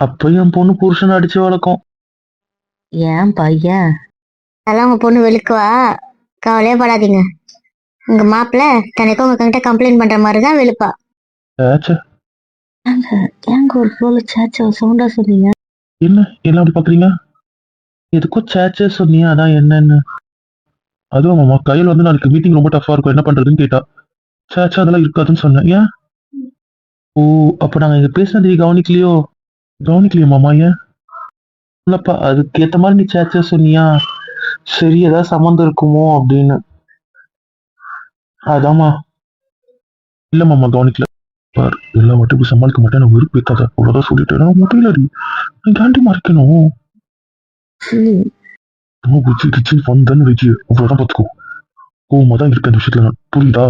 அப்ப என் பொண்ணு புருஷனை அடிச்சு வளர்க்கும். ஏன் பையன்? அதெல்லாம் உங்க பொண்ணு வெளுக்குவா? கவலையே படாதீங்க. உங்க மாப்பிள்ள தனக்கும் உங்க கிட்ட கம்ப்ளைண்ட் பண்ற மாதிரி தான் வெளுப்பா. ஏச்சே ஏங்க ஒரு ஃப்ளோல சேச்சா சவுண்டா சொன்னீங்க? என்ன எல்லாம் அப்படி பாக்குறீங்க? எதுக்கோ சேச்சே சொன்னியா அதான் என்னன்னு. அதுவும் மாமா கையில் வந்து நாளைக்கு மீட்டிங் ரொம்ப டஃபா இருக்கும். என்ன பண்றதுன்னு கேட்டா. சேச்சா அதெல்லாம் இருக்காதுன்னு சொன்னேன். ஏன்? ஓ அப்ப நாங்க இங்க பேசினது கவனிக்கலையோ? கவனிக்கலையோ மாமா ஏன்? இல்லப்பா அதுக்கேத்த மாதிரி நீ சேச்சா சொன்னியா? சரி ஏதாவது சம்மந்தம் இருக்குமோ அப்படின்னு. அதாம்மா. இல்ல மாமா கவனிக்கல. பார் எல்லா இப்படி சமாளிக்க மாட்டேன். நான் வெறுப்பு வைக்காத. அவ்வளவுதான் சொல்லிட்டேன். நான் முடியலடி நான் தாண்டி மறைக்கணும்? நம்ம விஜி கிச்சி வந்தேன்னு அவ்வளவுதான் பாத்துக்கோ கோவமா தான் இருக்கேன் இந்த விஷயத்துல நான். புரியுதா?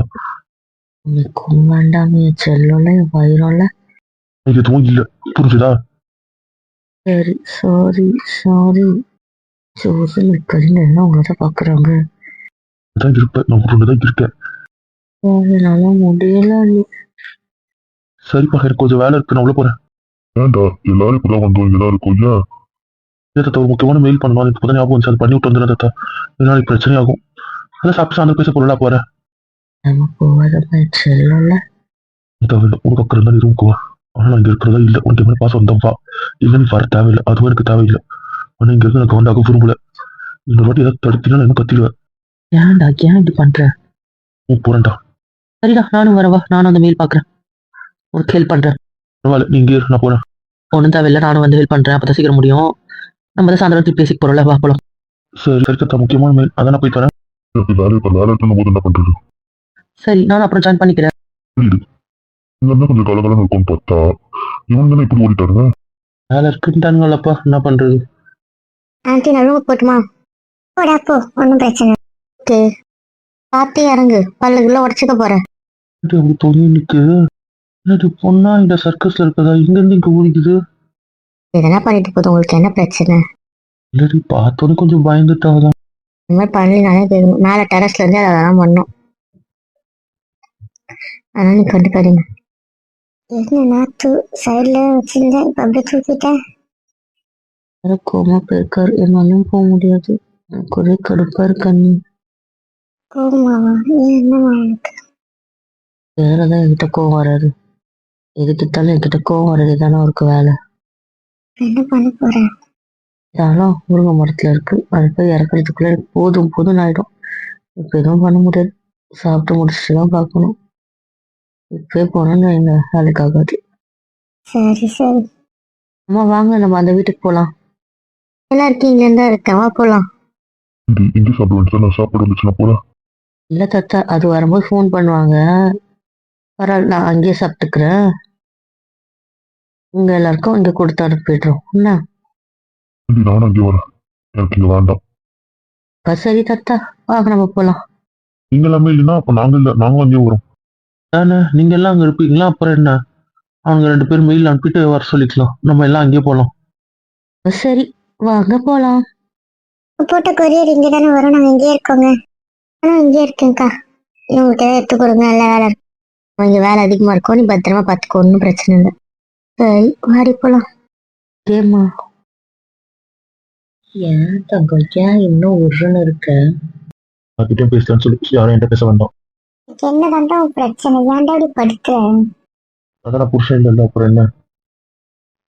உனக்கும் வேண்டாம் என் செல்லல என் வயிறோல. எனக்கு எதுவும் இல்ல. புரிஞ்சுதா? சரி சாரி சாரி சோசல் கடின எல்லாம் உங்களை தான் பாக்குறாங்க. தான் இருப்பேன். நான் உங்களோட தான் இருக்கேன். என்னால முடியல. அண்ணி. சரிப்பா எனக்கு கொஞ்சம் வேலை இருக்கு. நான் உள்ள போறேன். ஏன்டா? எல்லாரும் இப்பதான் வந்தோம் இங்கதான் இருக்கோம். ஏன்? தாத்தா ஒரு முக்கியமான மெயில் பண்ணணும்? எனக்கு இப்பதான் ஞாபகம் வந்துச்சு. அது பண்ணி விட்டு வந்துடுறேன் தாத்தா. இதனால பிரச்சனை ஆகும். அதான் சாப்பிட்டு சாயந்தரம் பேச பொருளா போறேன் நம்ம என் செல்லல தேவையில்லை உனக்கு அக்கறை இருந்தாலும் ரூமுக்கு வா ஆனா நான் இங்க இருக்கிறதா இல்ல. உனக்கு என்ன பாசம் வந்தா வா. இல்லைன்னு வர தேவையில்லை. அதுவும் எனக்கு தேவையில்லை. ஆனா இங்க இருந்து நான் கவர்ண்டாக விரும்பல. இந்த வாட்டி ஏதாவது தடுத்தீங்கன்னா நான் கத்திடுவேன்? ஏன்டா ஏன் இப்படி பண்ற? உன் போறேன்டா. சரிடா நானும் வரவா? நானும் அந்த மெயில் பாக்குறேன் உனக்கு ஹெல்ப் பண்றேன். பரவாயில்ல நீ இங்கே நான் போறேன். ஒன்றும் தேவையில்ல நானும் வந்து ஹெல்ப் பண்றேன். அப்பதான் சீக்கிரம் முடியும். நம்ம தான் சாயந்தரத்துக்கு பேசிக்க போறோம்ல வா போலாம். சரி சரி தாத்தா முக்கியமான மெயில் அதான் நான் போய் தரேன் வேலை இப்ப வேலை போது என்ன பண்றது? சரி நானும் அப்புறம் ஜாயின் பண்ணிக்கிறேன். இங்க கொஞ்சம் கலகலன்னு இருக்கும்னு பார்த்தா. இவன் தானே இப்படி ஓடிட்டாருங்க வேலை இருக்குன்ட்டானுங்களப்பா என்ன பண்றது? ஆன்ட்டி நான் ரூமுக்கு போட்டுமா? போடா போ. ஒன்றும் பிரச்சனை ஓகே. பார்த்து இறங்கு. பல்லுக்குள்ள உடச்சிக்க போறேன் இது அப்படி தொங்கி நிக்குது என்னது பொண்ணா இந்த சர்க்கஸ்ல இருக்கதா? இங்க இருந்து இங்க ஓடிக்குது இதெல்லாம் பண்ணிட்டு போகுது? உங்களுக்கு என்ன பிரச்சனை? இல்லடி பார்த்தோன்னே கொஞ்சம் பயந்துட்டாதான். இந்த மாதிரி பண்ணலினாலே கேட்கணும் மேலே டெரஸ்ல இருந்து அதெல்லாம் பண்ணோம் அதனால நீ கண்டுக்காதீங்க. என்ன நாத்து சைட்ல வச்சிருந்தேன் இப்ப அப்படியே தூக்கிட்டேன் கோமா போயிருக்காரு என்னாலும் போக முடியாது எனக்கு ஒரே கடுப்பா இருக்கு நீ கோமாவா என்னமா உனக்கு வேறதான் என்கிட்ட கோவம் வராது எதுக்கிட்டாலும் என்கிட்ட கோவம் வர்றது தானே அவருக்கு வேலை என்ன பண்ண போறேன் இதெல்லாம் முருங்கை மரத்துல இருக்கு அது போய் இறக்குறதுக்குள்ள எனக்கு போதும் போதும் ஆயிடும் இப்ப எதுவும் பண்ண முடியாது சாப்பிட்டு முடிச்சுட்டு தான் பார்க்கணும் இப்பவே போனோம்னு எங்க வேலைக்கு ஆகாது சரி சரி. அம்மா வாங்க நம்ம அந்த வீட்டுக்கு போலாம். எல்லாம் இருக்கீங்களா? தான் இருக்கேன். வா போலாம். இது இங்கே சாப்பிட வேண்டியது நான் சாப்பாடு வந்துச்சுன்னா போறேன் இல்ல தாத்தா அது வரும்போது ஃபோன் பண்ணுவாங்க. பரவாயில்ல நான் அங்கேயே சாப்பிட்டுக்கிறேன். உங்க எல்லாருக்கும் இங்க கொடுத்து அனுப்பிடுறோம். என்ன? இது நானும் அங்கே வரேன். எனக்கு இங்க வேண்டாம். அப்ப சரி தாத்தா. வாங்க நம்ம போலாம். நீங்க எல்லாமே இல்லைன்னா அப்ப நாங்க இல்ல நாங்களும் அங்கேயே வரோம் தானே? நீங்க எல்லாம் அங்க இருப்பீங்களா? அப்புறம் என்ன? அவங்க ரெண்டு பேரும் மெயில் அனுப்பிட்டு வர சொல்லிக்கலாம். நம்ம எல்லாம் அங்கேயே போலாம். சரி வாங்க போலாம். போட்ட கொரியர் இங்கே தானே வரும். நாங்கள் இங்கேயே இருக்கோங்க. ஆ இங்கே இருக்கேங்க்கா இவங்ககிட்ட எடுத்து கொடுங்க. நல்ல வேலை இருக்கு. இங்க வேலை அதிகமா இருக்கும். நீ பத்திரமா பாத்துக்கோ ஒன்றும் பிரச்சனை இல்லை. சரி வாடி போலாம். கேமா ஏன் தங்கம் ஏன் இன்னும் உருன்னு இருக்க. யார்கிட்டயும் பேசலாம்னு சொல்லி யாரும் என்கிட்ட பேச வேண்டாம். எனக்கு என்னதான்டா உன் பிரச்சனை? ஏன்டா இப்படி படுத்துறேன் அதான் நான் புருஷன் இல்லை அப்புறம் என்ன?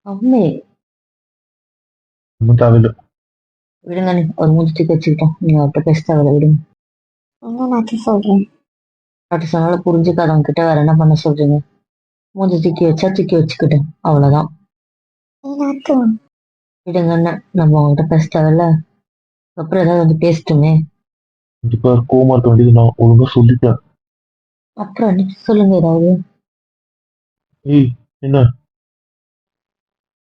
அம்மே. ஒன்றும் தேவையில்லை. விடுங்க நீ ஒரு மூஞ்சி தூக்கி வச்சுக்கிட்டோம் நீங்க அவர்கிட்ட பேச தேவையில்ல விடுங்க. என்ன நாத்து சொல்றேன் பாட்டு சொன்னாலும் புரிஞ்சுக்காதவங்க கிட்ட வேற என்ன பண்ண சொல்றீங்க? மூஞ்சி தூக்கி வச்சா தூக்கி வச்சுக்கிட்டேன் அவ்வளவுதான். நீ விடுங்க என்ன நம்ம அவங்ககிட்ட பேச தேவையில்ல. அப்புறம் ஏதாவது வந்து பேசட்டுமே. கண்டிப்பா கோவமா இருக்க வேண்டியது நான் ஒழுங்கா சொல்லிட்டேன். அப்புறம் சொல்லுங்க ஏதாவது. ஏய் என்ன?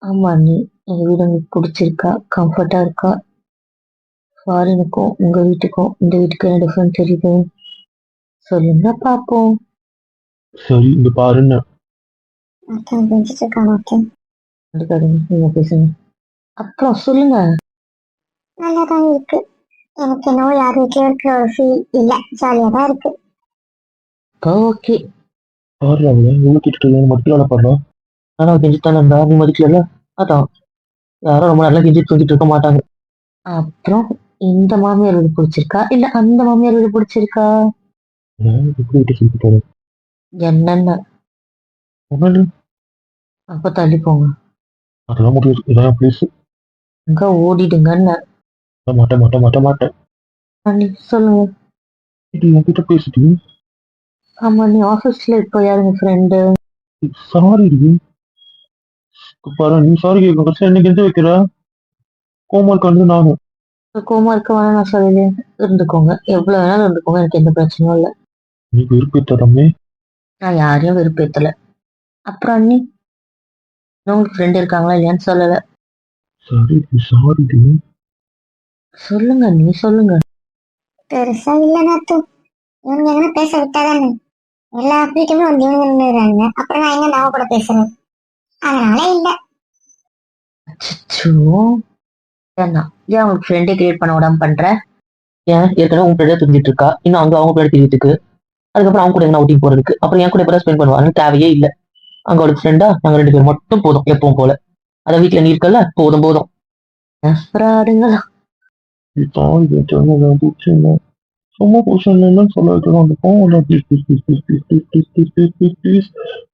ஆமா நீ எங்க வீடு உங்களுக்கு பிடிச்சிருக்கா? கம்ஃபர்ட்டா இருக்கா? ஃபாரினுக்கும் உங்க வீட்டுக்கும் இந்த வீட்டுக்கும் என்ன டிஃபரெண்ட் தெரியுது? சொல்லுங்க பாப்போம். சரி நாத்து கண்டுக்காதீங்க நீங்க பேசுங்க. அப்புறம் சொல்லுங்க. நல்லா தான் இருக்கு. எனக்கு என்னவோ யார் வீட்லயும் இருக்கிற ஒரு ஃபீல் இல்லை. ஜாலியாக தான் இருக்கு. ஓகே. பாரு அவங்க எவ்வளவு கிட்ட மட்டும் வேலை பண்ணலாம் ஆனா கெஞ்சித்தானே இருந்தா நீ மதிக்கல அதான். யாரும் ரொம்ப நல்லா கிஞ்சி தூங்கிட்டு இருக்க மாட்டாங்க. அப்புறம் இந்த மாமியார் பிடிச்சிருக்கா? இல்ல அந்த மாமியார் வீடு பிடிச்சிருக்கா? என்னென்ன? அப்ப தள்ளி போங்க. அதெல்லாம் முடியாது. இதான் ப்ளீஸ் அங்க ஓடிடுங்கன்னு. மாட்டேன் மாட்டேன் மாட்டேன் மாட்டேன். சொல்லுங்க. இது என்கிட்ட ஆமா நீ ஆபீஸ்ல இப்போ யாருங்க ஃப்ரெண்டு சாரி பாரு நீ சாரி கேட்க கடைசி என்ன கெஞ்ச வைக்கிற? கோமார்க்கு வந்து நானும். கோமா இருக்க வேணாம் நான் சொல்லல இருந்துக்கோங்க. எவ்வளவு வேணாலும் இருந்துக்கோங்க. எனக்கு எந்த பிரச்சனையும் இல்லை. நீ விருப்பத்தரமே நான் யாரையும் வெறுப்பேத்தல. அப்புறம் அண்ணி உங்களுக்கு ஃப்ரெண்ட் இருக்காங்களா இல்லையான்னு சொல்லல. சாரி சாரி சொல்லுங்க நீ சொல்லுங்க. பெருசா இல்ல நாத்து இவங்க எங்கன்னா பேச விட்டாதானே. எல்லா வீட்டுமே வந்து இவங்க நின்னுறாங்க அப்புறம் நான் எங்க நாவ கூட பேசுறேன்? அதனால இல்ல. ஏன் உங்களுக்கு ஃப்ரெண்டே கிரியேட் பண்ண விடாம பண்ற? ஏன்? ஏற்கனவே உங்க ஃப்ரெண்டே தெரிஞ்சிட்டு இருக்கா? இன்னும் அங்க அவங்க ஃப்ரெண்ட் தெரிஞ்சிட்டு அதுக்கப்புறம் அவங்க கூட எங்க அவுட்டிங் போறதுக்கு. அப்புறம் என் கூட எப்போ ஸ்பெண்ட் பண்ணுவாங்க தேவையே இல்லை. அங்க அவளுக்கு ஃப்ரெண்டா நாங்க ரெண்டு பேரும் மட்டும் போதும் எப்பவும் போல. அத வீட்டுல நீ இருக்கல போதும் போதும். ஃப்ராடுங்களா சும்மா பொசிஷன் சொல்ல வைக்கிறோம் அந்த phone please please please please please please please please please please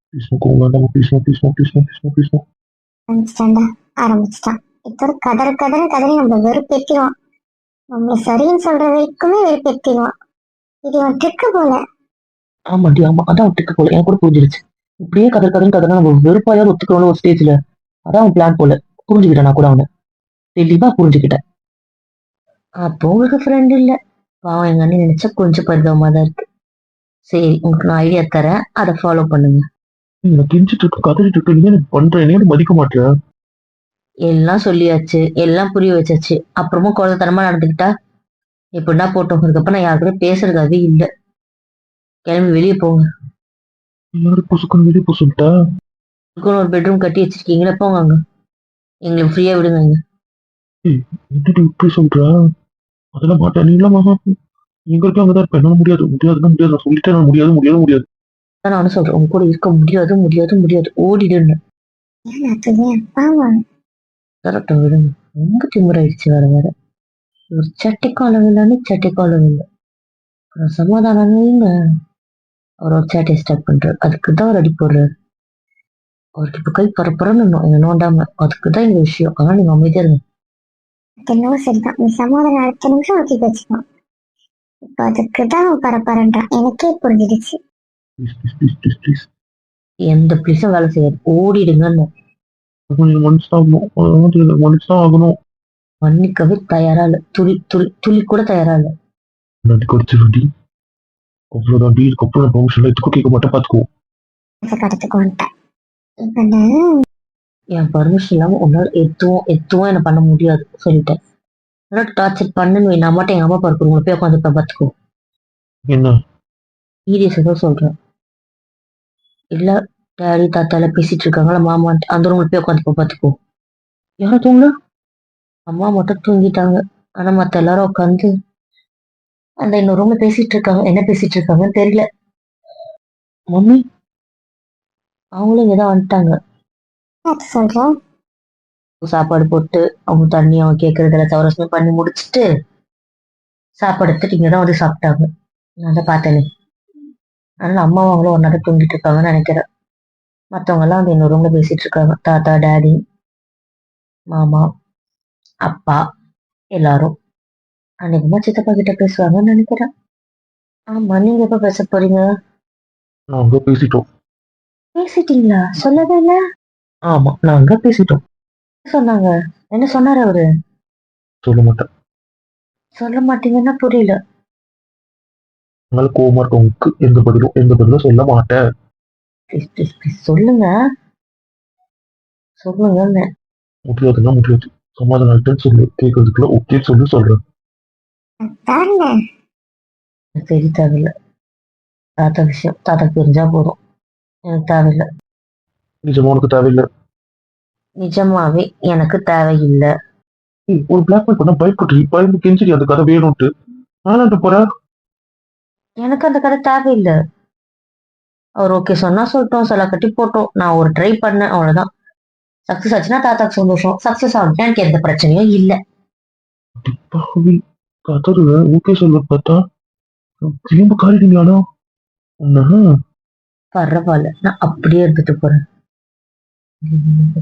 please கோங்க நம்ம please please please please please ஆரம்பிச்சிட்டாண்டா ஆரம்பிச்சிட்டான் இப்போ கதற கதற கதறி நம்ம வெறுப்பேத்திடுவான் நம்மள சரின்னு சொல்ற வரைக்குமே வெறுப்பேத்திடுவான் இது ட்ரிக்கு போல ஆமாண்டி ஆமா அதான் ஒத்துக்க போல எனக்கு கூட புரிஞ்சிருச்சு இப்படியே கதர் கதர் கதர் நம்ம வெறுப்பாயாவது ஒத்துக்கணும் ஒரு ஸ்டேஜ்ல அதான் அவன் பிளான் போல புரிஞ்சுக்கிட்டேன் நான் கூட அவனை தெளிவா புரிஞ்சுக்கிட்டேன் அப்போ உங்களுக்கு ஃப்ரெண்ட் இல்ல பாவம் எங்க அண்ணன் நினைச்சா கொஞ்சம் பரிதாபமா தான் இருக்கு. சரி உங்களுக்கு நான் ஐடியா தரேன். அதை ஃபாலோ பண்ணுங்க. நான் கெஞ்சிட்டு இருக்க கதறிட்டு இருக்க. நீ எனக்கு பண்ற என்னையோட மதிக்க மாட்டேன் எல்லாம் சொல்லியாச்சு. எல்லாம் புரிய வச்சாச்சு. அப்புறமும் குழந்தைத்தனமா நடந்துக்கிட்டா எப்படின்னா போட்டோம். அதுக்கப்புறம் நான் யாரு கூட பேசுறதுக்காகவே இல்ல. கிளம்பி வெளியே போங்க. எல்லாரும் புசுக்குன்னு வெளியே போக சொல்லிட்டா? ஒரு பெட்ரூம் கட்டி வச்சிருக்கீங்களா போங்க அங்க. எங்களுக்கு ஃப்ரீயா விடுங்க இப்படி சொல்ற? அதெல்லாம் மாட்டேன். நீங்களும் இல்லாம எங்க இருக்க அங்கதான் இருப்பேன். என்னால முடியாது. முடியாதுன்னா முடியாது. நான் சொல்லிட்டேன் நான் முடியாது முடியாது முடியாது. நானும் சொல்றேன். உங்க கூட இருக்க முடியாது முடியாது முடியாது. ஓடிடுன்னு. ஏன் விடுங்க. ரொம்ப திமுறாயிடுச்சு வேற வேற. ஒரு சட்டைக்காலம் இல்லைன்னு சட்டைக்காலம் இல்லை அப்புறம் சமாதானம் அவர் ஒரு சேட்டையை ஸ்டார்ட் பண்றாரு. அதுக்கு தான் அவர் அடி போடுறாரு. அவருக்கு இப்ப கை பரப்புறன்னு என்ன நோண்டாம. அதுக்கு தான் இந்த விஷயம். ஆனா நீங்க அமைதியா இருங்க. என்னவோ சரிதான். நீ சமாதானம் அடுத்த நிமிஷம் ஊத்தி வச்சுக்கணும் இப்போ அதுக்கு தான் எனக்கே புரிஞ்சிடுச்சு. எந்த பிளீஸும் வேலை செய்யாது ஓடிடுங்கன்னு. மனுஷன் ஆகணும். மன்னிக்கவே தயாரா இல்ல. துளி துளி துளி கூட தயாரா இல்ல. நன்றி குறைச்சு வண்டி அவ்வளோதான் டீ இதுக்கப்புறம் ப்ரொமோஷன் எதுக்கும் கேட்க மாட்டேன். பார்த்துக்கோ. கடத்துக்கு வந்துட்டேன். நான் என் பர்மிஷன் இல்லாம உன்னால எதுவும் எதுவும் என்ன பண்ண முடியாது சொல்லிட்டேன். டார்ச்சர் பண்ணுன்னு நான் மட்டும் எங்க அம்மா பார்க்க உங்களை போய் உட்காந்து பார்த்துக்கோ. என்ன? சீரியஸா தான் சொல்றேன். இல்ல டேடி தாத்தால பேசிட்டு இருக்காங்களா மாமா அந்த ரூம்ல போய் உட்காந்து பார்த்துக்கோ. யாரும் தூங்கல அம்மா மட்டும் தூங்கிட்டாங்க. ஆனா மத்த எல்லாரும் உட்காந்து அந்த இன்னொரு ரூம்ல பேசிட்டு இருக்காங்க. என்ன பேசிட்டு இருக்காங்கன்னு தெரியல. மம்மி அவங்களும் இங்கதான் வந்துட்டாங்க. பார்த்து சொல்றேன் சாப்பாடு போட்டு அவங்க தண்ணி அவங்க கேட்கறதெல்லாம் சவரசமே பண்ணி முடிச்சுட்டு சாப்பாடு எடுத்துட்டு இங்க தான் வந்து சாப்பிட்டாங்க. நான் தான் பார்த்தேனே. அதனால அம்மாவும் அவங்களும் தான் தூங்கிட்டு இருக்காங்கன்னு நினைக்கிறேன். மத்தவங்க எல்லாம் வந்து இன்னொரு ரூம்ல பேசிட்டு இருக்காங்க. தாத்தா டாடி மாமா அப்பா எல்லாரும். அன்னைக்குமா சித்தப்பா கிட்ட பேசுவாங்கன்னு நினைக்கிறேன். ஆமா நீங்க எப்ப பேச போறீங்க? நாங்க பேசிட்டோம். பேசிட்டீங்களா? சொல்லவே இல்ல. ஆமா நாங்க பேசிட்டோம். சொன்னாங்க? என்ன சொன்னாரு அவரு? சொல்ல மாட்டேன். சொல்ல மாட்டீங்கன்னா புரியல. அதனால கோவமா இருக்கவங்களுக்கு எந்த பதிலும் எந்த பதிலும் சொல்ல மாட்டேன். ப்ளீஸ் ப்ளீஸ் ப்ளீஸ் சொல்லுங்க. சொல்லுங்க முடியாதுன்னா முடியாது. சமாதானம் சொல்லு. கேட்கறதுக்குள்ள ஓகே சொல்லி சொல்றேன். சரி தேவையில்ல தாத்தா விஷயம் தாத்தா தெரிஞ்சா போதும். எனக்கு தேவையில்லை நிஜமா உனக்கு தேவையில்லை. நிஜமாவே எனக்கு தேவையில்லை. ஒரு பிளாக்மெயில் பண்ண பயப்பட்டு பயந்து கெஞ்சிரி அந்த கதை வேணும்ட்டு ஆனாட்டு போற? எனக்கு அந்த கதை தேவையில்லை. அவர் ஓகே சொன்னா சொல்லட்டும் சில கட்டி போட்டோம். நான் ஒரு ட்ரை பண்ணேன் அவ்வளவுதான். சக்சஸ் ஆச்சுன்னா தாத்தாக்கு சந்தோஷம். சக்சஸ் ஆகுதுன்னா எனக்கு எந்த பிரச்சனையும் இல்ல. பாவி கதறுவ ஓகே சொல்ல பார்த்தா திரும்ப காரிட்டீங்களாடா பரவாயில்ல நான் அப்படியே இருந்துட்டு போறேன்.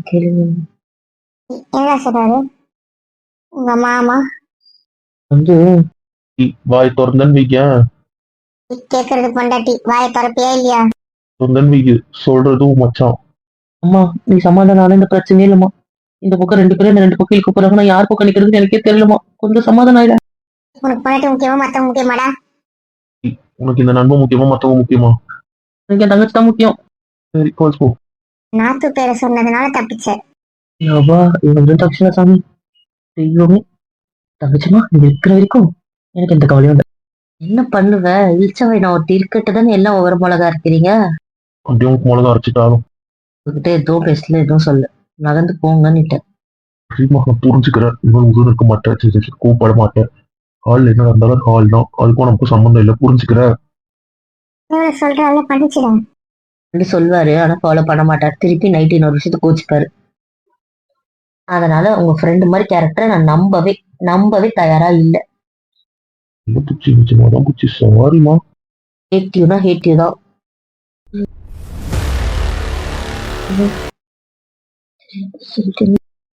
கேளுங்க. என்ன சொல்றாரு? உங்க மாமா? வந்து வாய் திறந்தன் வைக்க கேக்குறது பொண்டாட்டி வாயை திறப்பியா இல்லையா? திறந்தன் வைக்கு சொல்றதும் மச்சான். அம்மா நீ சமாதானம் இந்த பிரச்சனையே இல்லம்மா. இந்த பக்கம் ரெண்டு பேரும் இந்த ரெண்டு பக்கம் இழுக்க போறாங்க நான் யார் பக்கம் நிக்கிறதுன்னு எனக்கே தெரியலமா கொஞ்சம் சமாதானம் ஆயிட. உனக்கு பொண்டாட்டி முக்கியமா மத்தவங்க முக்கியமாடா? உனக்கு இந்த நண்பன் முக்கியமா மத்தவங்க முக்கியமா? எனக்கு என் தங்கச்சி தான் முக்கியம். சரி கால்ஸ் போ. நாத்து பேரை சொன்னதுனால தப்பிச்ச யப்பா இவங்க தப்பிச்சுனா சாமி. தெய்வமே தங்கச்சிமா நீ இருக்கிற வரைக்கும் எனக்கு எந்த கவலையும் இல்லை. என்ன பண்ணுவ? இச்சவை நான் ஒருத்தி இருக்கட்டு தானே எல்லாம் ஒவ்வொரு மிளகா இருக்கிறீங்க அப்படியே உனக்கு மிளகா அரைச்சிட்டாலும். உங்ககிட்ட எதுவும் பேசல எதுவும் சொல்ல. நகர்ந்து போங்கன்னுட்டேன். சரிம்மா நான் புரிஞ்சுக்கிறேன் இவன் உதவி இருக்க மாட்டேன். சரி மாட்டேன். ஹால் என்ன இருந்தாலும் ஹால் தான் அதுக்கும் நமக்கு சம்மந்தம் இல்லை. புரிஞ்சுக்கிறேன் இவ்வளவு சொல்றால பண்ணிச்சுடா அப்படி சொல்வாரு ஆனா ஃபாலோ பண்ண மாட்டார். திருப்பி நைட் இன்னொரு விஷயத்த கோச்சிப்பாரு. அதனால உங்க ஃப்ரெண்டு மாதிரி கேரக்டரை நான் நம்பவே நம்பவே தயாரா இல்ல. குச்சி நிச்சயமா தான்.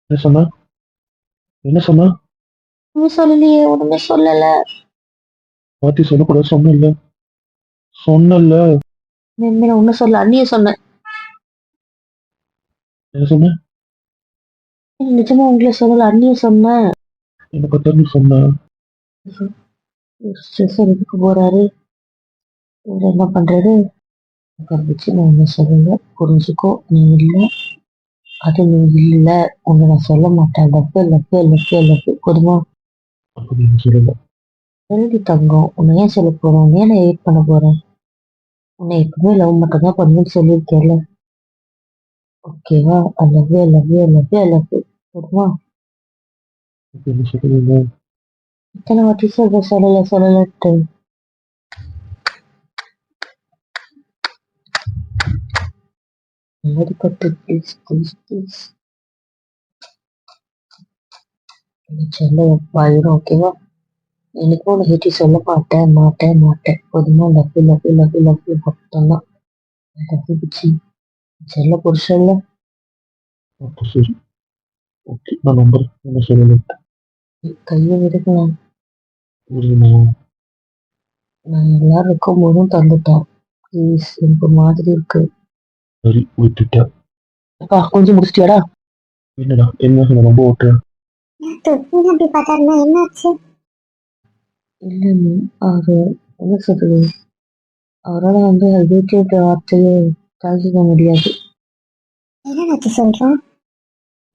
என்ன சொன்ன? என்ன சொன்ன? சொல்லலையே ஒண்ணுமே சொல்லல. பாத்தி சொல்லக்கூடாது சொன்னல சொன்னல நான் ஒண்ணும் சொல்ல அண்ணிய சொன்னேன் என்ன சொன்ன? நிஜமா உங்களை சொல்லல. அண்ணிய சொன்னேன் என்ன பத்தா நீ சொன்ன. ஸ்ட்ரெஸ் எதுக்கு போறாரு? இவர் என்ன பண்றது? கருதிச்சு நான் ஒன்றும் சொல்லல. புரிஞ்சுக்கோ. நீ இல்லை. அது நீ இல்லை. உன்னை நான் சொல்ல மாட்டேன். லப்பு லப்பு லப்பு லப்பு. போதுமா? சொல்லல. எழுதி தங்கம். உன்னை ஏன் சொல்ல போறேன்? உன்னை ஏன் நான் ஏட் பண்ண போறேன்? உன்னை எப்பவுமே லவ் மட்டும் தான் பண்ணுன்னு சொல்லியிருக்கேன்ல. ஓகேவா I love you love you love you love என்ன சொல்லல இத்தனை வாட்டி சொல்ற சொல்லல சொல்லலட்டு முன்னாடி பட்டு ப்ளீஸ் ப்ளீஸ் ப்ளீஸ் சொல்ல வாயிரும் ஓகேவா எனக்கும் உன்னை ஹேட்டி சொல்ல மாட்டேன் மாட்டேன் மாட்டேன். போதுமா? லவ் லவ் லவ் லவ் மட்டும்தான் லவ் பிச்சி. செல்ல புருஷன்ல அப்ப சரி. ஓகே நான் நம்புறேன் என்ன சொல்லல கையை விடுக்கலாம் புரியுமா நான் எல்லாரும் இருக்கும் போதும் தந்துட்டேன் ப்ளீஸ் எனக்கு ஒரு மாதிரி இருக்கு. சரி விட்டுட்டேன் அப்பா கொஞ்சம் முடிச்சிட்டியாடா? என்னடா என்ன நான் ரொம்ப ஓட்டுறேன் நாத்து நீங்க அப்படி பார்த்தாருன்னா என்னாச்சு? இல்லை அவரு என்ன சொல்றது? அவரால் வந்து யூடியூப் வார்த்தையை தாங்கிக்க முடியாது. என்ன நாத்து சொல்றோம்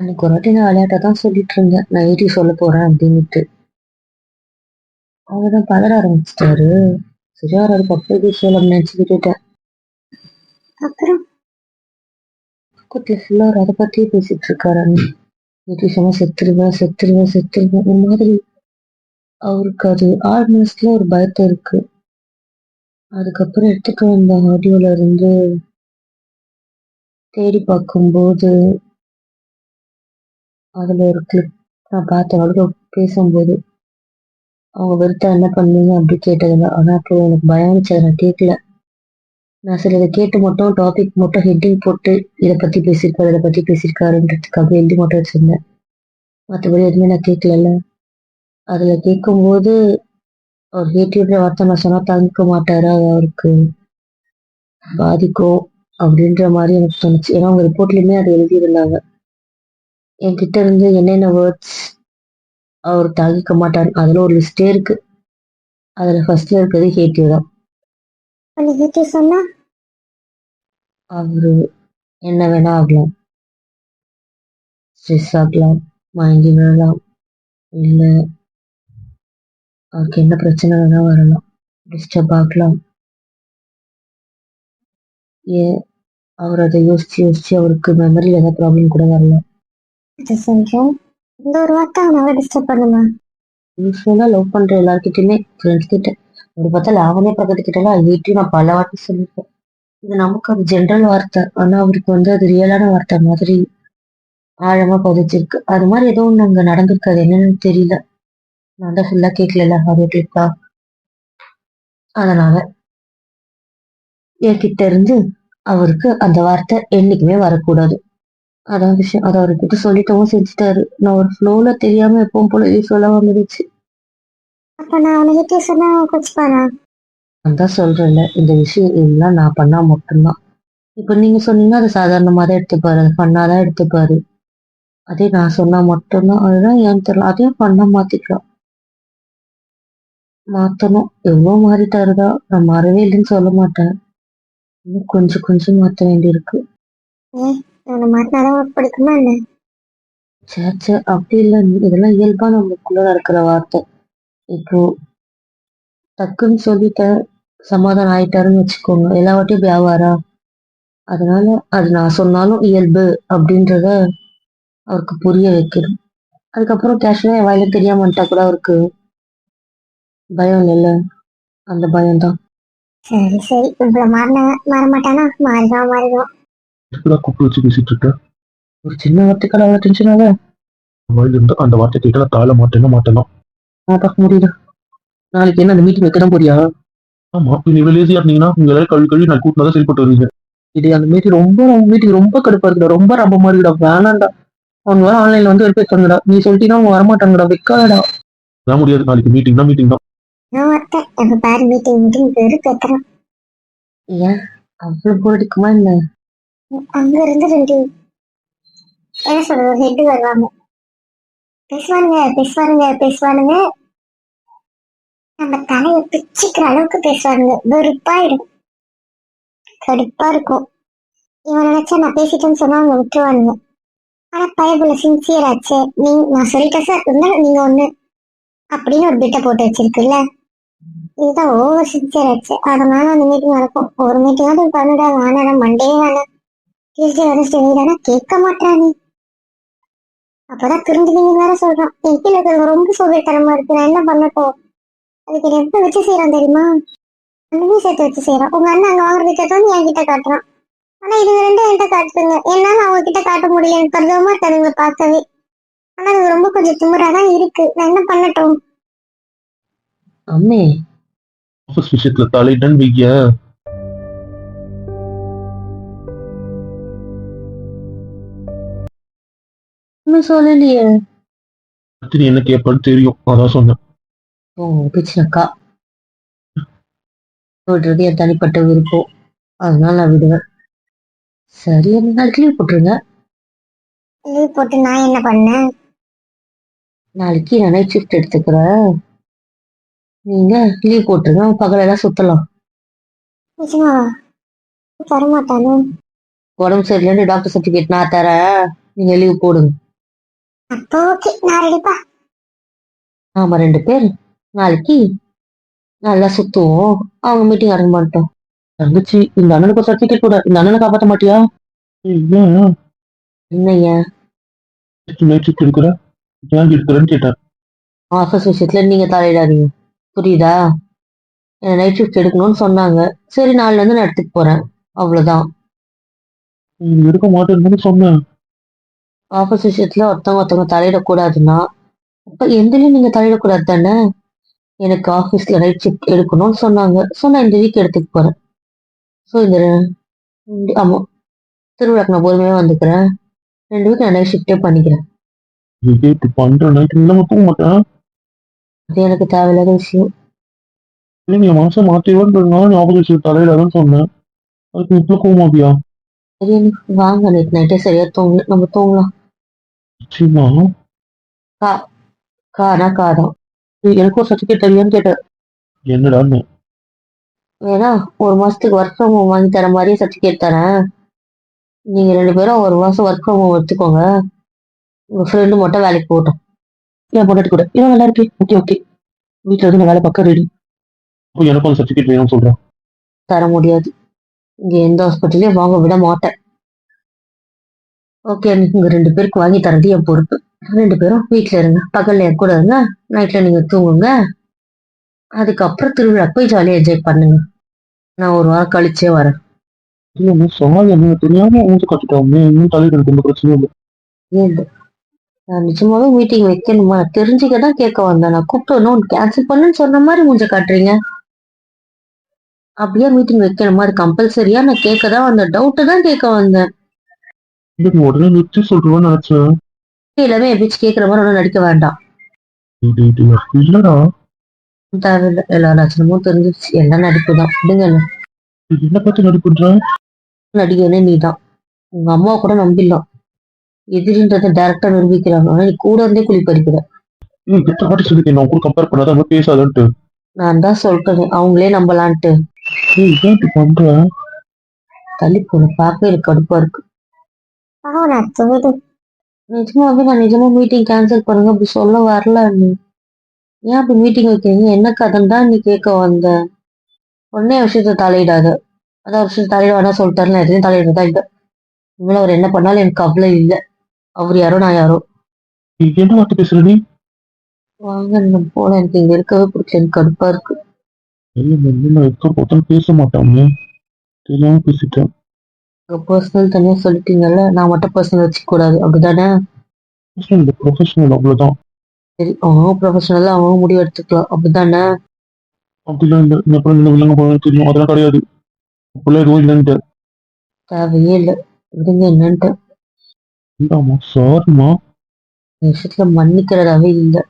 அன்னைக்கு ஒரு வாட்டி நான் விளையாட்டா தான் சொல்லிட்டு இருந்தேன். நான் ஏடி சொல்ல போறேன் அப்படின்ட்டு அவர்தான் பதற ஆரம்பிச்சிட்டாரு. சரியா ஒரு பக்கம் சொல்ல நினைச்சு விட்டுட்டேன் அப்புறம்? குட்டி ஃபுல்லா அவர் அதை பத்தியே பேசிட்டு இருக்காரு. ஏடி சொன்னா செத்துருவேன் செத்துருவேன் செத்துருவேன். ஒரு மாதிரி அவருக்கு அது ஆறு மனசுல ஒரு பயத்தை இருக்கு. அதுக்கப்புறம் எடுத்துட்டு வந்த ஆடியோல இருந்து தேடி பார்க்கும்போது அதுல ஒரு கிளிப் நான் பார்த்தேன் அவ்வளோ பேசும்போது அவங்க வெறுத்தா என்ன பண்ணீங்க? அப்படி கேட்டதில்ல ஆனா அப்போ எனக்கு பயம் இருந்துச்சு நான் கேட்கல. நான் சில இதை கேட்டு மட்டும் டாபிக் மட்டும் ஹெட்டிங் போட்டு இதை பத்தி பேசியிருக்காரு இதை பத்தி பேசியிருக்காருன்றதுக்காக எழுதி மட்டும் வச்சிருந்தேன். மற்றபடி எதுவுமே நான் கேட்கல அதுல கேட்கும்போது அவர் ஹேட்டிவ்ல வார்த்தை நான் சொன்னா தாங்கிக்க மாட்டாரு அது அவருக்கு? பாதிக்கும் அப்படின்ற மாதிரி எனக்கு தோணுச்சு. ஏன்னா அவங்க ரிப்போர்ட்லயுமே அதை எழுதியிருந்தாங்க. என்கிட்ட இருந்து என்னென்ன வேர்ட்ஸ் அவர் தாங்கிக்க மாட்டார் அதுல ஒரு லிஸ்டே இருக்கு. அதுல ஃபர்ஸ்ட்ல இருக்கிறது ஹேட்டிவ் தான். நீ வீட்டு சொன்னா? அவரு என்ன வேணா ஆகலாம். ஸ்ட்ரெஸ் ஆகலாம் மயங்கி விழலாம் இல்ல அவருக்கு என்ன பிரச்சனை வேணா வரலாம். டிஸ்டர்ப் ஆகலாம் ஏன் அவர் அதை யோசிச்சு யோசிச்சு அவருக்கு மெமரியில் ஏதாவது ப்ராப்ளம் கூட வரலாம் அது சொல்றேன் இந்த ஒரு வார்த்தை அவனால டிஸ்டர்ப் பண்ணுமா? யூஸ்வலாக லவ் பண்ற எல்லார்கிட்டயுமே ஃப்ரெண்ட்ஸ் கிட்ட. அப்படி பார்த்தா லாவணிய பக்கத்து கிட்டலாம் ஐஐடி நான் பல வாட்டி சொல்லியிருக்கேன் இது நமக்கு அது ஜென்ரல் வார்த்தை. ஆனா அவருக்கு வந்து அது ரியலான வார்த்தை மாதிரி ஆழமா பதிச்சிருக்கு அது மாதிரி ஏதோ ஒண்ணு அங்க நடந்திருக்காது என்னன்னு தெரியல. நான் தான் ஃபுல்லா கேட்கல ஆடியோ கிளிப்பா அதனால என்கிட்ட இருந்து அவருக்கு அந்த வார்த்தை என்னைக்குமே வரக்கூடாது. அதான் விஷயம். அதை அவர்கிட்ட சொல்லிட்டவும் செஞ்சுட்டாரு. நான் ஒரு ஃப்ளோல தெரியாம எப்பவும் போல இது சொல்ல வந்துடுச்சு அப்ப நான் அவனுக்கிட்டே சொன்னா அவன் குச்சிப்பானா நான் தான் சொல்றேன்ல இந்த விஷயம் எல்லாம் நான் பண்ணா மட்டும்தான். இப்ப நீங்க சொன்னீங்கன்னா அதை சாதாரணமா தான் எடுத்துப்பாரு. அது பண்ணாதான் எடுத்துப்பாரு. அதே நான் சொன்னா மட்டும்தான். அதுதான் ஏன் தெரியல. அதையும் பண்ண மாத்திக்கலாம். மாத்தணும். எவ்வளவு மாறிட்டாருதான் நான் மாறவே இல்லைன்னு சொல்ல மாட்டேன். இன்னும் கொஞ்சம் கொஞ்சம் மாத்த வேண்டியிருக்கு. பிடிக்குமா என்ன? சே சே அப்படி இல்லை. இதெல்லாம் இயல்பா நம்மளுக்குள்ள நடக்கிற வார்த்தை. இப்போ டக்குன்னு சொல்லிட்டேன் சமாதானம் ஆயிட்டாருன்னு வச்சுக்கோங்க. எல்லா வாட்டியும் இப்படி ஆவாரா அதனால அது நான் சொன்னாலும் இயல்பு அப்படின்றத அவருக்கு புரிய வைக்கணும். அதுக்கப்புறம் கேஷுவலா என் வாயில தெரியாம வந்துட்டா கூட அவருக்கு பயம் இல்லைல்ல அந்த பயம்தான். சரி சரி. இவ்வளவு மாறின மாற மாட்டானா மாறிதான் மாறிதான் எதுக்குடா கூப்பிட்டு வச்சு பேசிட்டு இருக்க? ஒரு சின்ன வார்த்தைக்கால அவ்வளவு டென்ஷனாக வாயில இருந்து அந்த வார்த்தை நான் தாழ மாட்டேன்னா மாட்டேனா நான் பார்க்க முடியல நாளைக்கு என்ன அந்த மீட்டிங் வைக்க தான் போறியா? ஆமா நீ லேசியா இருந்தீங்கன்னா நீங்க எல்லாரும் கழுவி கழுவி நான் கூட்டினா தான் செயல்பட்டு வருவீங்க. இது அந்த மீட்டிங் ரொம்ப மீட்டிங் ரொம்ப கடுப்பா இருக்குடா. ரொம்ப ரொம்ப மாதிரிடா வேணாம்டா. அவங்க வேற ஆன்லைன்ல வந்து எடுப்பாங்கடா நீ சொல்லிட்டீங்கன்னா அவங்க வரமாட்டாங்கடா. வைக்காதடா. அதான் முடியாது. நாளைக்கு மீட்டிங் தான் மீட்டிங் தான். நான் ஒருத்தன் எப்ப பாரு மீட்டிங் மீட்டிங் வெறுப்பு எத்தனை ஏன்? அவ்வளவு போர் அடிக்குமா என்ன? அங்க இருந்து ரெண்டு என்ன சொல்றது ஹெட் வருவாங்க. பேசுவானுங்க பேசுவானுங்க பேசுவானுங்க. நம்ம தலையை பிச்சுக்கிற அளவுக்கு பேசுவானுங்க. வெறுப்பாயிடும். கடுப்பா இருக்கும். இவன் நினைச்சா நான் பேசிட்டேன்னு சொன்னா அவங்க விட்டுருவானுங்க. ஆனா பயபுல சின்சியர் ஆச்சு. நீ நான் சொல்லிட்டேன் சார். இருந்தா நீங்க ஒண்ணு. அப்படின்னு ஒரு பிட்டை போட்டு வச்சிருக்குல்ல. இதுதான் ஓவர் சிக்ஸர் ஆச்சு அதனால அந்த மீட்டிங் நடக்கும். ஒரு மீட்டிங்காவது பண்ணுடா. வேணாடா மண்டே வேணாம். டியூஸ்டே வெனஸ்டே நீதானா கேட்க மாட்டானே அப்பதான் திருந்துவீங்க வேற சொல்றான். என் கீழே இருக்கிறவங்க ரொம்ப சோதனைத்தனமா இருக்கு. நான் என்ன பண்ணட்டும்? அதுக்கு எப்ப வச்சு செய்யறான் தெரியுமா? அண்ணனையும் சேர்த்து வச்சு செய்யறான் உங்க அண்ணன் அங்க வாங்குற விஷயத்த என் கிட்ட காட்டுறான். ஆனா இது ரெண்டும் என்கிட்ட காட்டுதுங்க. என்னால அவங்க கிட்ட காட்ட முடியல. எனக்கு பரிதமா இருக்காதுங்க பார்க்கவே. ஆனா அது ரொம்ப கொஞ்சம் திமிராதான் இருக்கு. நான் என்ன பண்ணட்டும்? அம்மே ஆஃபீஸ் விஷயத்துல தலையிட்டேன்னு வைக்க ஒன்னும் சொல்லலையே. அடுத்து நீ என்ன கேட்பன்னு தெரியும். அதான் சொன்னேன். உங்க பிச்சினக்கா என் தனிப்பட்ட விருப்பம். அதனால நான் விடுவேன். சரி ரெண்டு நாளைக்கு லீவ் போட்டுருங்க. லீவ் போட்டு நான் என்ன பண்ணேன்? நாளைக்கு நான் நைட் ஷிஃப்ட் எடுத்துக்கிறேன். நீங்க லீவ் போட்டுருங்க. பகலெல்லாம் சுத்தலாம். தரமாட்டானு உடம்பு சரியில்லைன்னு டாக்டர் சர்டிஃபிகேட் நான் தரேன். நீங்க லீவ் போடுங்க. நாம ரெண்டு பேர். நாளைக்கு நல்லா சுத்துவோம். அவங்க மீட்டிங் அட்டன் பண்ணிட்டோம். தங்கச்சி இந்த அண்ணனுக்கு ஒரு சர்டிஃபிகேட் கூட இந்த அண்ணனை காப்பாற்ற மாட்டியா? எடுக்கிறேன்னு கேட்டேன். ஆஃபீஸ் விஷயத்துல நீங்க தலையிடாதீங்க. புரியுதா? நைட் ஷிஃப்ட் எடுக்கணும்னு சொன்னாங்க. சரி நாளைல இருந்து நான் எடுத்துட்டு போறேன். அவ்வளவுதான். நீ எடுக்க மாட்டேன்னு சொன்னேன். ஆஃபீஸ் விஷயத்துல ஒருத்தவங்க ஒருத்தவங்க தலையிடக்கூடாதுன்னா அப்ப எதுலயும் நீங்க தலையிடக்கூடாது தானே? எனக்கு ஆஃபீஸ்ல நைட் ஷிஃப்ட் எடுக்கணும்னு சொன்னாங்க. ஸோ நான் இந்த வீக் எடுத்துட்டு போறேன். ஸோ இந்த ரெண்டு- ஆமா திருவிழாக்கு நான் பொறுமையா வந்துக்கிறேன். ரெண்டு வீக் நான் நைட் ஷிஃப்டே பண்ணிக்கிறேன். பண்ற நைட் இல்லாம தூங்க மாட்டேன். அது எனக்கு தேவையில்லாத விஷயம். இல்லை நீ மனசை மாத்திடுவேன்றதுனால நீ ஆப்போசிட் தலையிடாதுன்னு சொன்னேன். அதுக்கு இப்ப கோமாபியா சரி எனக்கு வாங்க நேற்று நைட்டே சரியா தூங்கல. நம்ம தூங்கலாம். நிச்சயமா. காரா காரம் எனக்கு ஒரு சர்டிஃபிகேட் தெரியான்னு கேட்டேன். என்னடான்னு வேணா ஒரு மாசத்துக்கு ஒர்க் ஃப்ரம் ஹோம் வாங்கி தர மாதிரியே சர்டிஃபிகேட் தரேன். நீங்க ரெண்டு பேரும் ஒரு மாசம் ஒர்க் ஃப்ரம் ஹோம் எடுத்துக்கோங்க. உங்க ஃப்ரெண்டு மட்டும் வேலைக்கு போகட்டும். என் பொண்டாட்டி கூட. இது நல்லா இருக்கு. Okay okay. வீட்டுல இருந்து நான் வேலை பார்க்க ரெடி எனக்கும் அந்த சர்டிஃபிகேட் வேணும்னு சொல்றேன் தர முடியாது. இங்க எந்த ஹாஸ்பிட்டலையும் வாங்க விட மாட்டேன். ஓகே உங்க ரெண்டு பேருக்கு வாங்கி தரது என் பொறுப்பு. ரெண்டு பேரும் வீட்டுல இருங்க. பகல்ல என் கூட இருங்க. நைட்ல நீங்க தூங்குங்க. அதுக்கப்புறம் திருவிழா போய் ஜாலியா என்ஜாய் பண்ணுங்க. நான் ஒரு வாரம் கழிச்சே வரேன். என்ன தெரியாம மூச்சு கட்டிட்டாங்க இன்னும் தலையிட எந்த பிரச்சனையும் இல்லை. நிஜமாவே மீட்டிங் வைக்கணுமா? தெரிஞ்சுக்க தான் கேட்க வந்தேன். நான் கூப்பிட்டு இன்னும் கேன்சல் பண்ணுன்னு சொன்ன மாதிரி மூஞ்ச காட்டுறீங்க? அப்படியே மீட்டிங் வைக்கணுமா? அது கம்பல்சரியா நான் கேட்க தான் வந்தேன். டவுட்டு தான் கேட்க வந்தேன். உடனே நிறுத்தி சொல்றேன்னு நினைச்சேன். எல்லாமே எப்படிச்சு கேட்குற மாதிரி ஒன்றும் நடிக்க வேண்டாம். இல்லடா. தேவையில்லை. எல்லா லட்சணமும் தெரிஞ்சிருச்சு. எல்லாம் நடிப்பு தான் விடுங்க என்ன. பத்தி நடிப்புன்ற? நடிகனே நீ தான் உங்க அம்மாவை கூட நம்பிடலாம். எதிரின்றதை டேரக்டா நிரூபிக்கிறாங்க. ஆனா நீ கூட இருந்தே குழி பறிக்கிற ஏய் எத்தனை வாட்டி சொல்லிருக்கேன் நான் கூட கம்பேர் பண்ணாத அவங்க பேசாதன்ட்டு. நான் தான் சொல்லிட்டேன் அவங்களே நம்பலான்ட்டு. ஏய் ஏன் இப்படி பண்ற? தள்ளி போன பார்க்க எனக்கு கடுப்பா இருக்கு. நாத்து விடு நிஜமாவே நான் நிஜமா மீட்டிங் கேன்சல் பண்ணுங்க அப்படி சொல்ல வரல நீ. ஏன் அப்படி மீட்டிங் வைக்கிறீங்க? என்ன கதைன்னு தான் நீ கேட்க வந்தேன் உடனே விஷயத்த தலையிடாத. அதான் விஷயத்த தலையிட வேணா சொல்லிட்டாரு நான் எதுவும் தலையிடறதா இல்லை. இனிமேல் அவர் என்ன பண்ணாலும் எனக்கு கவலை இல்லை. அவர் யாரோ நான் யாரோ? ஏய், என்ன வார்த்தை பேசுற நீ வாங்க நம்ம போல எனக்கு இங்க இருக்கவே பிடிக்கல. எனக்கு கடுப்பா இருக்கு. நான் இருக்க போதும் பேச மாட்டாங்க தெரியாம பேசிட்டேன். பர்சனல் தனியா சொல்லிட்டீங்கல்ல நான் மட்டும் பர்சனல் வச்சுக்க கூடாது. அப்படிதானே இந்த ப்ரொஃபஷனல் அவ்வளவுதான். சரி அவங்க ப்ரொஃபஷனலா அவங்க முடிவு எடுத்துக்கலாம். அப்படிதானே அப்படிலாம் இல்லை. இந்த அப்புறம் என்ன வில்லங்க போகணும் தெரியும். அதெல்லாம் கிடையாது. அப்படிலாம் எதுவும் இல்லைன்ட்டு. தேவையே இல்லை. விடுங்க என்னன்ட்டு? இந்தாம்மா சாரிம்மா. இந்த விஷயத்துல மன்னிக்கிறதாவே இல்லை.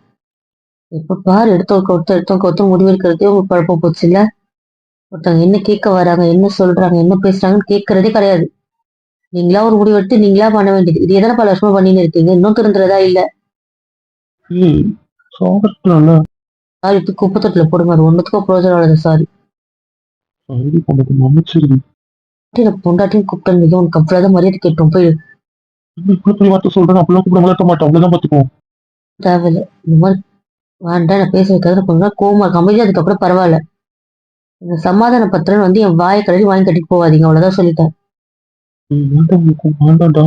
எப்ப பாரு எடுத்தவங்க ஒருத்தர் எடுத்தவங்க ஒருத்தர் முடிவு எடுக்கிறதே உங்களுக்கு குழப்பம் போச்சு இல்ல ஒருத்தவங்க என்ன கேட்க வராங்க என்ன சொல்றாங்க என்ன பேசுறாங்கன்னு கேட்கறதே கிடையாது. நீங்களா ஒரு முடிவு எடுத்து நீங்களா பண்ண வேண்டியது. இது எதனா பல வருஷமா பண்ணின்னு இருக்கீங்க இன்னும் திருந்துறதா இல்ல? சாரி எடுத்து குப்பை தொட்டில போடுங்க அது ஒன்றுத்துக்கும் பிரோஜனம் இல்லை சாரி. பொண்டாட்டியும் கூப்பிட்டு இது உனக்கு அவ்வளவுதான் மரியாதை கேட்டோம் போய் இப்படி போய் வார்த்தை சொல்றேன் அப்படிலாம் கூட வளர்த்த மாட்டேன். அவ்வளவுதான் பாத்துக்கோ தேவையில்லை. இந்த மாதிரி வேண்டாம் நான் பேச வைக்காத கோவமா இருக்கு அமைதியா அதுக்கப்புறம் பரவாயில்ல. இந்த சமாதான பத்திரன் வந்து என் வாயை கழுவி வாங்கி கட்டிட்டு போவாதீங்க அவ்வளவுதான் சொல்லிட்டேன். வேண்டாம்டா.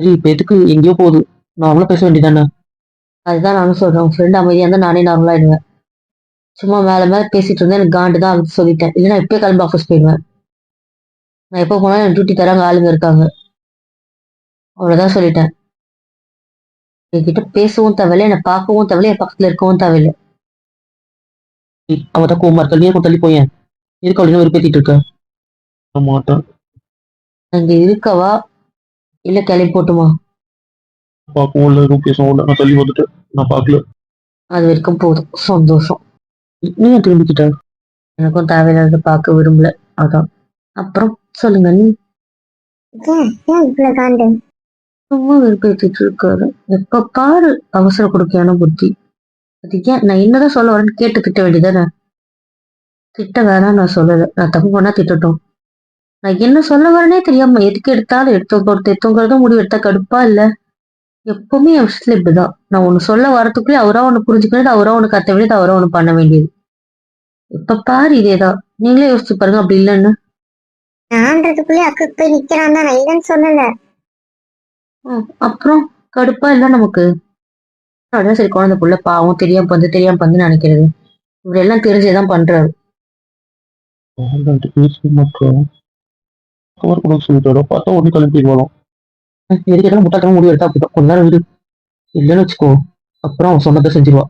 சரி இப்ப எதுக்கு? எங்கேயோ போகுது. நான் அவ்வளவு பேச வேண்டியதானே அதுதான் நானும் சொல்றேன். உன் ஃப்ரெண்ட் அமைதியா இருந்தா நானே நார்மலா ஆயிடுவேன். சும்மா மேல மேல பேசிட்டு இருந்தா எனக்கு காண்டு தான் ஆகுது சொல்லிட்டேன். இல்லைன்னா இப்பயே கிளம்பி ஆஃபீஸ் போயிடுவேன். நான் எப்போ போனாலும் எனக்கு டியூட்டி தராங்க ஆளுங்க இருக்காங்க. அவ்வளவுதான் சொல்லிட்டேன். என்கிட்ட பேசவும் தேவையில்லை என்னை பார்க்கவும் தேவையில்லை என் பக்கத்துல இருக்கவும் தேவையில்லை. அவ தான் கோமா இருக்கா நீ தள்ளி போயேன்? எதுக்கு அப்படின்னு வெறுப்பேத்திட்டு இருக்க? மாட்டேன். அங்க இருக்கவா? இல்ல கிளம்பி போட்டுமா? பார்க்கவும் இல்லை எதுவும் பேசவும் இல்லை. நான் தள்ளி வந்துட்டேன். நான் பார்க்கல. அது வரைக்கும் போதும். சந்தோஷம். நீ திரும்பிக்கிட்ட எனக்கும் தேவையில்லாத பார்க்க விரும்பல. அதான். அப்புறம் சொல்லுங்க நீ? ஏன் ஏன் இவ்வளவு காண்டு சும்மா வெறுப்பேற்றிட்டு இருக்காரு. எப்ப பாரு அவசர கொடுக்கையான புத்தி. அது ஏன் நான் என்னதான் சொல்ல வரேன்னு கேட்டு திட்ட வேண்டியதானே திட்ட வேணாம் நான் சொல்லல. நான் தப்பு பண்ணா திட்டட்டும். நான் என்ன சொல்ல வரேனே தெரியாம எதுக்கு எடுத்தாலும் எடுத்து ஒருத்தர் எடுத்தவங்கிறத முடிவு எடுத்தா கடுப்பா இல்ல? எப்பவுமே என் விஷயத்துல இப்படிதான். நான் ஒன்னு சொல்ல வரத்துக்குள்ளே அவரா ஒன்னு புரிஞ்சுக்கிறது அவரா ஒன்னு கத்த வேண்டியது அவரா ஒன்னு பண்ண வேண்டியது. இப்ப பாரு இதேதான் நீங்களே யோசிச்சு பாருங்க அப்படி இல்லைன்னு. நான்றதுக்குள்ளே அக்கு போய் நிக்கிறான் தான். நான் இல்லைன்னு சொல்லல. அப்புறம் கடுப்பா இல்ல நமக்கு? அதான் சரி குழந்தை புள்ள பாவம் தெரியாம பந்து தெரியாம பந்து நினைக்கிறது. இவர் எல்லாம் தெரிஞ்சேதான் பண்றாரு. கவர் கூட சொல்லிட்டாரோ பார்த்தா உடனே கிளம்பி போயிடுவாலும் எதுக்கு முட்டாட்டமா முடிவு எடுத்தா அப்படிதான் கொஞ்ச நேரம் விடு இல்லைன்னு வச்சுக்கோ. அப்புறம் அவன் சொன்னதை செஞ்சிருவா.